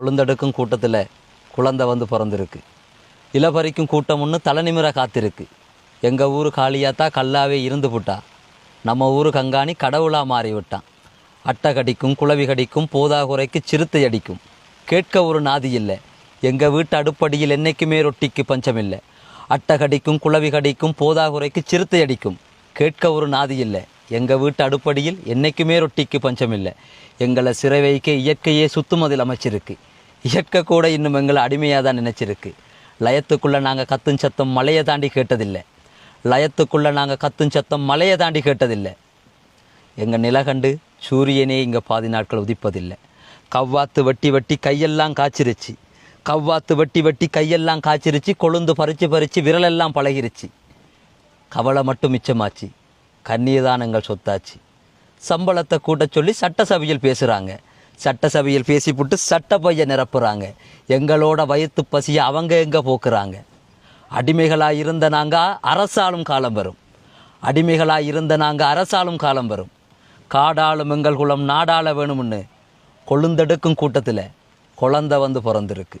உளுந்தெடுக்கும் கூட்டத்தில் குழந்தை வந்து பிறந்திருக்கு. இளபறிக்கும் கூட்டம் ஒன்று தலைநிமிர காத்திருக்கு. எங்கள் ஊர் காளியாத்தா கல்லாவே இருந்து புட்டா. நம்ம ஊர் கங்காணி கடவுளாக மாறிவிட்டான். அட்டை கடிக்கும் குளவி கடிக்கும் போதாகுறைக்கு சிறுத்தை அடிக்கும். கேட்க ஒரு நாதி இல்லை. எங்கள் வீட்டு அடுப்படியில் என்னைக்குமே ரொட்டிக்கு பஞ்சமில்லை அட்டை கடிக்கும் குளவி கடிக்கும் போதாகுறைக்கு சிறுத்தை அடிக்கும். கேட்க ஒரு நாதி இல்லை. எங்கள் வீட்டு அடுப்படியில் என்னைக்குமே ரொட்டிக்கு பஞ்சமில்லை எங்களை சிறை வைக்க இயற்கையே சுத்துமதில் அமைச்சிருக்கு. இயற்கை கூட இன்னும் எங்களை அடிமையாக தான் நினச்சிருக்கு. லயத்துக்குள்ளே நாங்கள் கத்தும் சத்தம் மலையை தாண்டி கேட்டதில்லை. லயத்துக்குள்ளே நாங்கள் கத்தும் சத்தம் மலையை தாண்டி கேட்டதில்லை. எங்கள் நிலகண்டு சூரியனே இங்கே பாதி நாட்கள் உதிப்பதில்லை. கவ்வாத்து வெட்டி வெட்டி கையெல்லாம் காய்ச்சிருச்சு. கவ்வாத்து வெட்டி வெட்டி கையெல்லாம் காய்ச்சிருச்சு. கொழுந்து பறித்து பறித்து விரலெல்லாம் பழகிருச்சு. கவலை மட்டும் மிச்சமாச்சு. கண்ணீர் தான் எங்கள் சொத்தாச்சு. சம்பளத்தை கூட்ட சொல்லி சட்டசபையில் பேசுகிறாங்க சட்டசபையில் பேசிப்புட்டு சட்ட பைய நிரப்புறாங்க. எங்களோட வயிற்று பசியை அவங்க எங்கே போக்குறாங்க? அடிமைகளாக இருந்த நாங்கள் அரசாலும் காலம் வரும். அடிமைகளாக இருந்த நாங்கள் அரசாலும் காலம் வரும். காடாளும் எங்கள் குளம் நாடாள வேணும்னு. கொழுந்தெடுக்கும் கூட்டத்தில் குழந்தை வந்து பிறந்திருக்கு.